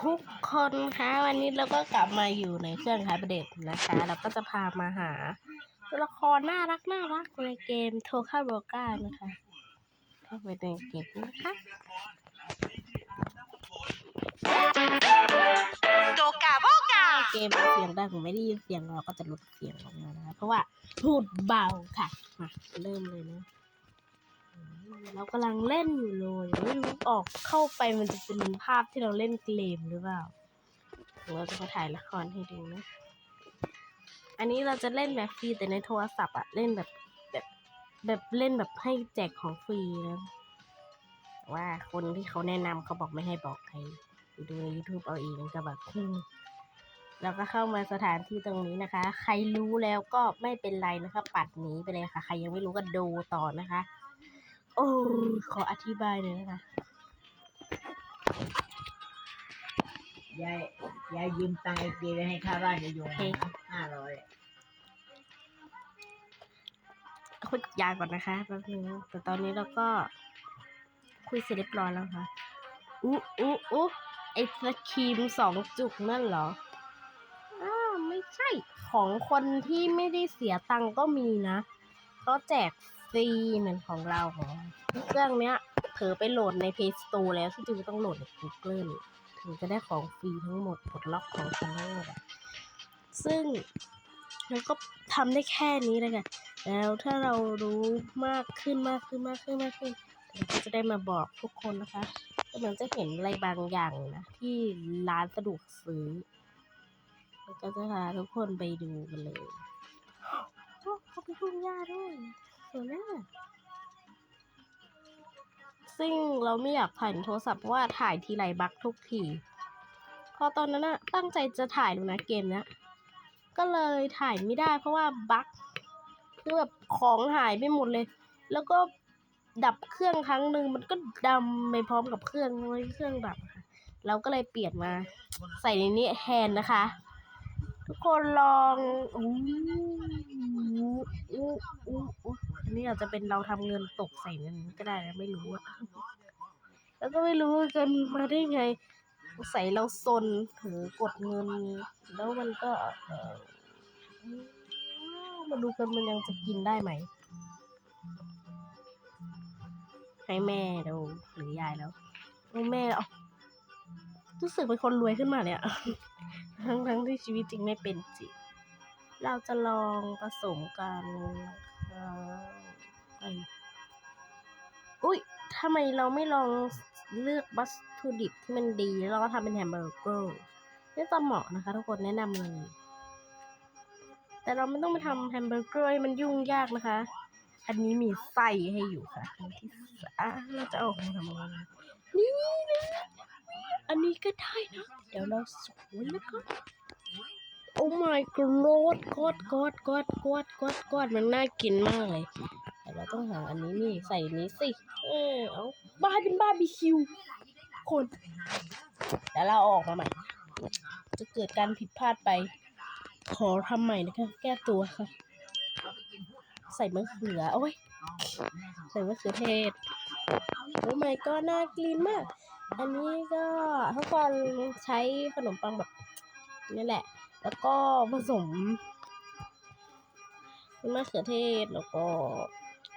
ทุกคนคะวันนี้เราก็กลับมาอยู่ในเครื่องขายประเด็นนะคะ เราก็จะพามาหาตัวละครน่ารักน่ารักในเกมโทคาโบก้านะคะเข้าไปในเกมนะคะโดกาโบกาเกมเสียงดังผมไม่ได้ยินเสียงเราก็จะลดเสียงลงมานะคะเพราะว่าพูดเบาค่ะมาเริ่มเลยนะอืม เรากำลังเล่นอยู่เลยไม่รู้ออกเข้าไปมันจะเป็นภาพที่เราเล่นเกมหรือเปล่า เราจะมาถ่ายละครให้ดูนะ อันนี้เราจะเล่นแบบฟรีแต่ในโทรศัพท์อะเล่นแบบแบบแบบเล่นแบบให้แจกของฟรีนะแต่ว่าคนที่เขาแนะนำเขาบอกไม่ให้บอกใครไปดูใน YouTube เอาเองก็แบบอืมแล้วก็เข้ามาสถานที่ตรงนี้นะคะ ใครรู้แล้วก็ไม่เป็นไรนะคะ ปัดหนีไปเลยค่ะ ใครยังไม่รู้ก็ดูต่อนะคะ โอ้ขออธิบายหน่อยนะคะยายยายยืมตังค์ไอ้เกไปให้ค่าบ้านยายยงโอเคห้าร้อยคุยยาก่อนนะคะแป๊บนึงแต่ตอนนี้เราก็คุยเสร็จเรียบร้อยแล้วค่ะอู้อู้อู้ไอศครีมสองจุกนั่นเหรออ้าวไม่ใช่ของคนที่ไม่ได้เสียตังค์ก็มีนะเขาแจกฟ รีเหมือนของเราของเครื่องเนี้ยเผอไปโหลดใน Play Store แล้วที่จริงต้องโหลดใน Google ถึงจะได้ของฟรีทั้งหมดปลดล็อกของทั้งหมดอะซึ่งมันก็ทำได้แค่นี้เลยค่ะ แล้วถ้าเรารู้มากขึ้นมากขึ้นมากขึ้นมากขึ้นเราก็จะได้มาบอกทุกคนนะคะก็เหมือนจะเห็นอะไรบางอย่างนะ ที่ร้านสะดวกซื้อแล้วก็จะพาทุกคนไปดูกันเลย โอ้เขาไปทุ่งหญ้าด้วย สวยมาซึ่งเราไม่อยากถ่ายโทรศัพท์เพราะว่าถ่ายทีไรบั๊กทุกทีพอตอนนั้นอะตั้งใจจะถ่ายดูนะเกมเนี้ยก็เลยถ่ายไม่ได้เพราะว่าบั๊กคือแบบของหายไปหมดเลย แล้วก็ดับเครื่องครั้งหนึ่งมันก็ดำไปพร้อมกับเครื่องเลยเครื่องดับเราก็เลยเปลี่ยนมา ใส่ในนี้แทนนะคะ ทุกคนลองอู้อู้อู้ อันนี้อาจจะเป็นเราทำเงินตกใส่เงินก็ได้นะไม่รู้อะแล้วก็ไม่รู้กันมาได้ไงใส่เราซนถือกดเงิน แล้วมันก็เออมาดูกันมันยังจะกินได้ไหมให้แม่ดูหรือยายแล้วให้แม่เอารู้สึกเป็นคนรวยขึ้นมาเนี่ยทั้งทั้งที่ชีวิตจริงไม่เป็นจริง เราจะลองผสมกันนะคะ อ้ยอุ้ยทำไมเราไม่ลองเลือกวัตถุดิบที่มันดี แล้วก็ทำเป็นแฮมเบอร์เกอร์นี่จะเหมาะนะคะ ทุกคนแนะนำเลย แต่เราไม่ต้องไปทำแฮมเบอร์เกอร์ให้มันยุ่งยากนะคะ อันนี้มีไส้ให้อยู่ค่ะที่อะเราจะเอาออกมาทำอะไรนี่นะอันนี้ก็ได้นะ เดี๋ยวเราสวยแล้วก็โอ้ my god god god god god god god มันน่ากินมากเลย เราต้องหาอันนี้นี่ใส่นี้สิ เออเอาบ้าเป็นบาร์บีคิว คน แล้วเราเอาออกมาใหม่ จะเกิดการผิดพลาดไป ขอทำใหม่นะคะแก้ตัวค่ะ ใส่มะเขือโอ้ยใส่มะเขือเทศโอ้ my god น่ากินมาก อันนี้ก็ทุกคนใช้ขนมปังแบบนี่แหละ แล้วก็ผสมมะเขือเทศแล้วก็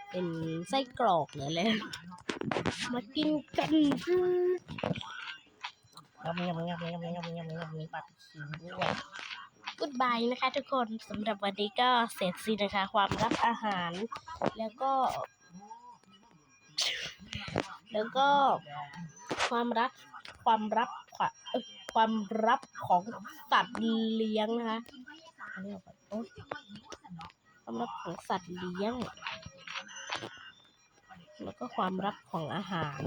เป็นไส้กรอกหรืออะไรมากินกันยำยำยำยำยำยำยำมีปาปิคิวด้วยกุดบายนะคะ ทุกคนสำหรับวันนี้ก็เสร็จสิ้นนะคะ ความรับอาหาร แล้วก็ แล้วก็ความรักความรับความรับของสัตว์เลี้ยงนะคะความรับของสัตว์เลี้ยง แล้วก็ความรับของอาหาร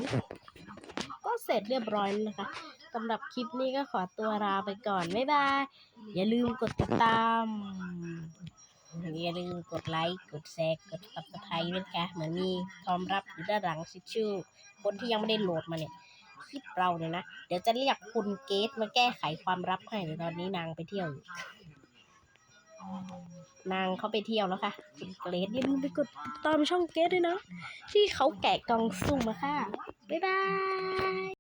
ก็เสร็จเรียบร้อยนะคะสำหรับคลิปนี้ก็ขอตัวลาไปก่อน บ๊ายบาย อย่าลืมกดติดตาม อย่าลืมกดไลค์ กดแชร์ กด subscribe ด้วยนะคะเหมือนมีความรับอยู่ด้านหลังชิชชูคนที่ยังไม่ได้โหลดมาเนี่ยคลิปเราเนี่ยนะ เดี๋ยวจะเรียกคุณเกตมาแก้ไขความลับให้ตอนนี้นางไปเที่ยวอยู่ นางเขาไปเที่ยวแล้วค่ะเกรดอย่าลืมไปกดตามช่องเกตด้วยนะ ที่เขาแกะกล่องสุ่มมาค่ะ บ๊ายบาย